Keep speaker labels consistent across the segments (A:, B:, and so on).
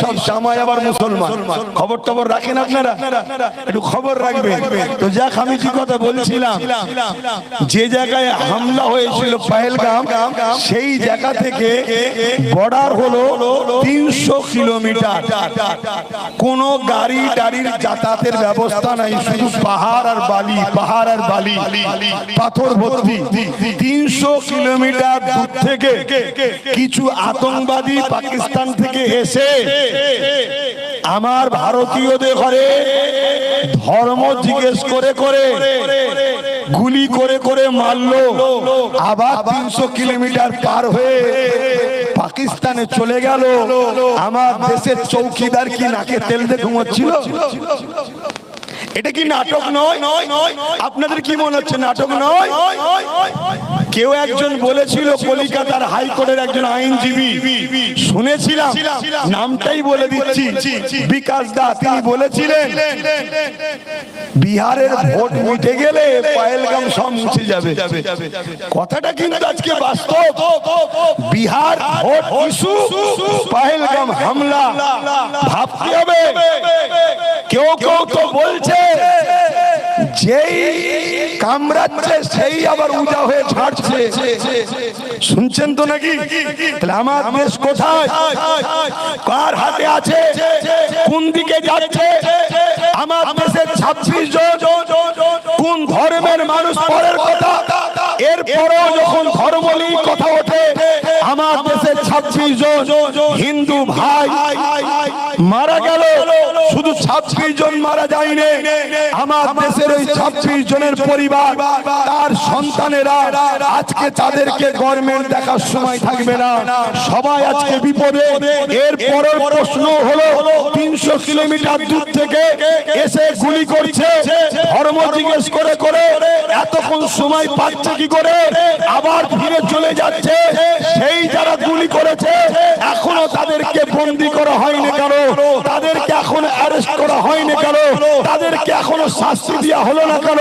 A: সব জামাই আবার মুসলমান। খবর টবর রাখেন আপনারা? একটু খবর রাখবেন। তো যাক, আমি কি কথা বলছিলাম? যে জায়গায় হামলা হয়েছিল পাহেলগাম, সেই জায়গা থেকে বর্ডার হলো তিনশো কিলোমিটার। কোন গাড়ি টাড়ির যাতায়াতের ব্যবস্থা নাই, শুধু পাহাড় আর বালি, পাহাড় আর বালি, পাথর ভর্তি। তিনশো কিলোমিটার দূর থেকে কিছু আতঙ্কবাদী পাকিস্তান থেকে এসে আমার ভারতীয়দের ঘরে ধর্ম জিজ্ঞেস করে করে, গুলি করে করে মারলো। আবার তিনশো কিলোমিটার পার হয়ে পাকিস্তানে চলে গেল। আমার দেশের চৌকিদার কি নাকে তেল দিয়ে ঘুমোচ্ছিল? এটা কি নাটক নয়? নয় নয় আপনাদের কি মনে হচ্ছে নাটক নয়? কেউ একজন বলেছিল কলিকাতার হাইকোর্টের একজন আইনজীবী। শুনেছিলাম, নামটাই বলে দিচ্ছি। বিকাশ দা, তিনি বলেছিলেন, বিহারের ভোট মিটে গেলে পায়েলগাম সব মুছে যাবে। কথাটা কিন্তু আজকে বাস্তব। বিহার ভোট ইস্যু, পাহেলগাম হামলা। ভাবতে হবে। কেউ কেউ তো বলছে যেই কামড়াচ্ছে, সেই আবার উজা হয়ে ছাড়ছে শুনছেন তো নাকি? আমার দেশ কোথায়? কার হাতে আছে? কোন দিকে যাচ্ছে? আমার দেশের ছাব্বিশ জন কোন ধর্মের মানুষ পরের কথা? এরপরেও যখন ধর্ম নিয়ে কথা ওঠে, আমার দেশের ছাব্বিশ জন হিন্দু ভাই মারা গেল। শুধু ছাব্বিশ জন মারা যায়নি। আমার দেশের ওই ছাব্বিশ জনের পরিবার তার সন্তানেরা আজকে তাদেরকে গভর্নমেন্ট দেখার সময় থাকবে না। সবাই আজকে বিপদে। এর পরের প্রশ্ন হলো তিনশো কিলোমিটার দূর থেকে এসে গুলি করছে। ধর্ম জিজ্ঞেস করে করে এতক্ষণ সময় পাচ্ছে কি করে? আবার ফিরে চলে যাচ্ছে। সেই যারা গুলি করেছে, এখনও তাদেরকে বন্দি করা হয়নি কেন? তাদেরকে এখনও অ্যারেস্ট করা হয়নি কেন? তাদেরকে এখনও শাস্তি দেওয়া হলো না কেন?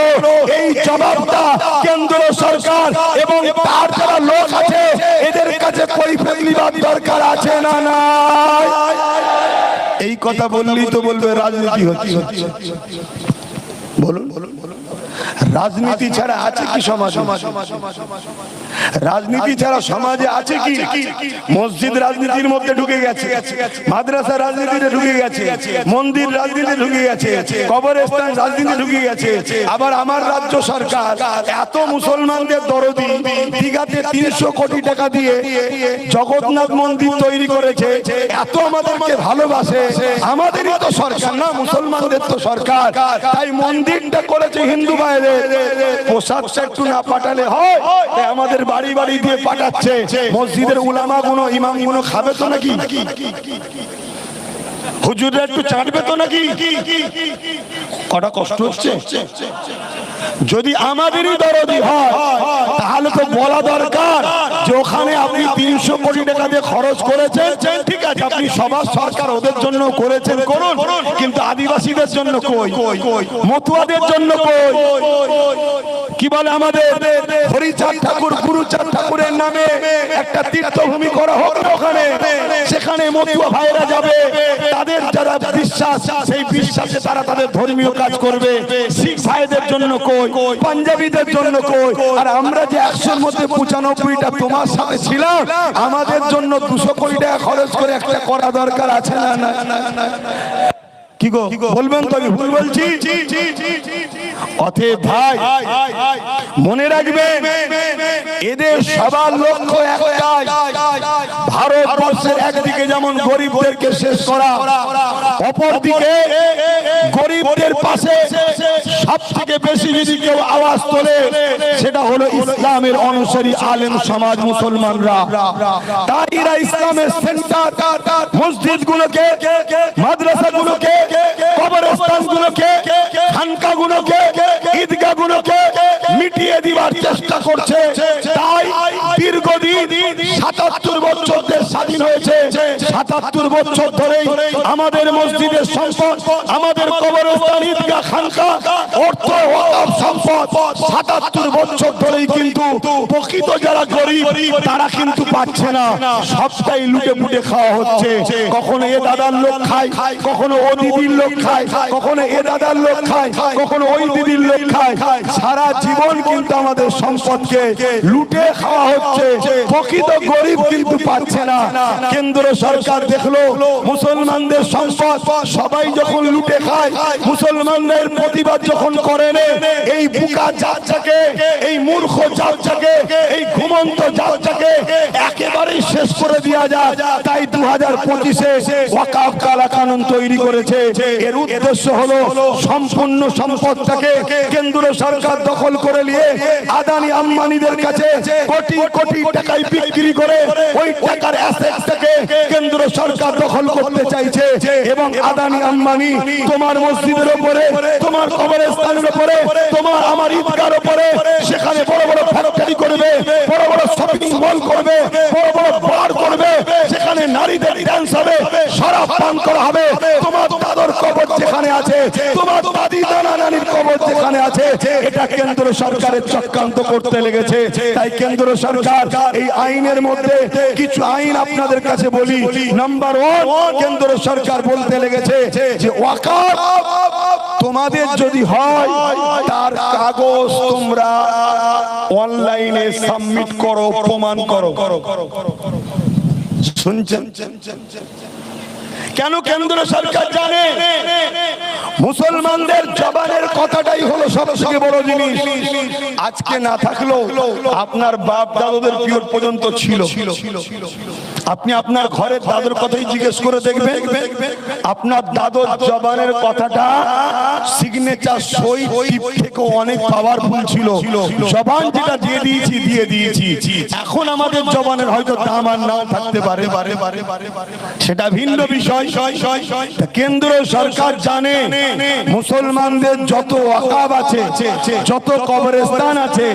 A: এই জবাবটা কেন্দ্র সরকার এবং তার যারা লোক আছে, এদের কাছে কৈফিয়ত দরকার আছে না না এই কথা বললেই তো বলবে রাজনীতি হচ্ছে। বলুন বলুন বলুন রাজনীতি ছাড়া আছে কি সমাজ রাজনীতি ছাড়া সমাজে আছে কি? মসজিদ রাজনীতির মধ্যে ঢুকে গেছে। মাদ্রাসা রাজনীতিতে ঢুকে গেছে। মন্দির রাজনীতিতে ঢুকে গেছে। কবরস্থান রাজনীতি ঢুকে গেছে। আবার আমার রাজ্য সরকার এত মুসলমানদের দরদি দীঘাতে তিনশো কোটি টাকা দিয়ে জগন্নাথ মন্দির তৈরি করেছে। এত আমাদেরকে ভালোবাসে। আমাদেরই তো সরকার না মুসলমানদের তো সরকার। তাই মন্দিরটা করেছে হিন্দু বাইরে প্রসাদটা একটু না পাঠালে হয়। আমাদের বাড়ি বাড়ি দিয়ে পাঠাচ্ছে। মসজিদের উলামা গুলো ইমামগুলো খাবে তো নাকি? হুজুররা একটু চাটবে তো নাকি? কটা কষ্ট হচ্ছে? যদি আমাদেরই দরদি হয় তাহলে তো বলা দরকার যে ওখানে আপনি তিনশো কোটি টাকা দিয়ে খরচ করেছেন। ঠিক আছে আপনি সবার সরকার ওদের জন্য করেছেন করুন। কিন্তু আদিবাসীদের জন্য কই? মতুয়াদের জন্য কই? কি বলে আমাদের? হরিচাঁদ ঠাকুর গুরুচাঁদ ঠাকুরের নামে একটা তীর্থভূমি করা হোক ওখানে সেখানে মতুয়া ভাইরা যাবে তাদের যারা বিশ্বাস সেই বিশ্বাসে তারা তাদের ধর্মীয় কাজ করবে। শিখ ভাইদের জন্য কই পাঞ্জাবিদের জন্য কই আর আমরা যে একশোর মধ্যে পঁচানব্বইটা তোমার সাথে ছিলাম আমাদের জন্য দুশো কোটি টাকা খরচ করে একটা করা দরকার আছে না, না। কি গো? বলবেন তো আমি ভুল বলছি? অতএব ভাই, মনে রাখবেন, এদের সবার লক্ষ্য একটাই, ভারতবর্ষের একদিকে যেমন গরিবদেরকে শেষ করা, অপরদিকে গরিবদের পাশে সব থেকে বেশি যদি কেউ আওয়াজ তোলে, সেটা হলো ইসলামের অনুসারী আলেম সমাজ মুসলমানরা। তাই এরা ইসলামের সেন্টার মসজিদ গুলোকে মাদ্রাসা গুলোকে কবরস্থান গুলোকে খানকা গুলোকে ঈদগা গুলোকে মিটিয়ে দিবার চেষ্টা করছে। তাই দীর্ঘদিন সাতাত্তর বছর দেশ স্বাধীন হয়েছে। সাতাত্তর বছর ধরে আমাদের মসজিদের সম্পদ, আমাদের কবরস্থান ঈদগাহ খানকা, অর্থ সম্পদ, সাতাত্তর বছর ধরেই কিন্তু প্রকৃত যারা গরিব, তারা কিন্তু পাচ্ছে না। সবটাই লুটে পুটে খাওয়া হচ্ছে। কখনো এ দাদার লোক খায়, কখনো ও দিদির লোক খায়, কখনো এ দাদার লোক খায়, কখনো ওই দিদির লোক খায়। সারা জীবন কিন্তু আমাদের সম্পদকে লুটে খাওয়া হচ্ছে। প্রকৃত গরিব কিন্তু পাচ্ছে না। কেন্দ্র সরকার দেখল, মুসলমানদের সম্পদ সবাই যখন লুটে খায়, মুসলমানদের প্রতিবাদ যখন করে এই বুকা জাতটাকে, এই মূর্খ জাতটাকে, এই ঘুমন্ত জাতটাকে একেবারেই শেষ করে দেওয়া যায় তাই দু হাজার পঁচিশে ওয়াকাফ কালা তৈরি করেছে। এর উদ্দেশ্য হলো সম্পূর্ণ সম্পদটাকে কেন্দ্র সরকার দখল করে নিয়ে আদানি আম্বানিদের কাছে কোটি কোটি টাকায় বিক্রি করে ওই টাকার অ্যাসেটটাকে কেন্দ্র সরকার দখল করতে চাইছে। এবং আদানি আম্বানি তোমার মসজিদের উপরে তোমার কবরস্থানের উপরে তোমার আমার ঈদগার উপরে সেখানে বড় বড় ফ্যাক্টরি করবে, বড় বড় শপিং মল করবে, বড় বড় বার করবে, সেখানে নারীদের ডান্স হবে শরাব পান করা হবে। তোমার দাদর কবর যেখানে আছে, তোমার দাদি যেখানে আছে, এটা কেন্দ্র সরকারের চক্রান্ত করতে লেগেছে। তাই কেন্দ্র এই আইনের মধ্যে কিছু আইন আপনাদের কাছে বলি। নাম্বার ওয়ান কেন্দ্র সরকার বলতে লেগেছে তোমাদের যদি হয়, তার কাগজ তোমরা অনলাইনে সাবমিট করো, প্রমাণ করো। শুনছেন? কেন কেন্দ্র সরকার জানে? মুসলমানদের জবানের কথাটাই হলো সব বড় জিনিস। আজকে না থাকলেও আপনার বাপ দাদুদের পিওর পর্যন্ত ছিল। আপনি আপনার ঘরের দাদুর কথাই জিজ্ঞেস করে দেখবেন। আপনার দাদুর জবানের কথাটা সিগনেচার সই থেকে অনেক পাওয়ারফুল ছিল। জবান যেটা দিয়ে দিয়েছি দিয়ে দিয়েছি। এখন আমাদের জবানের হয়তো দাম আর নাও থাকতে পারে। সেটা ভিন্ন বিষয়। কেন্দ্র সরকার জানে মুসলমানদের যত আকাব আছে। যত কবরস্থান আছে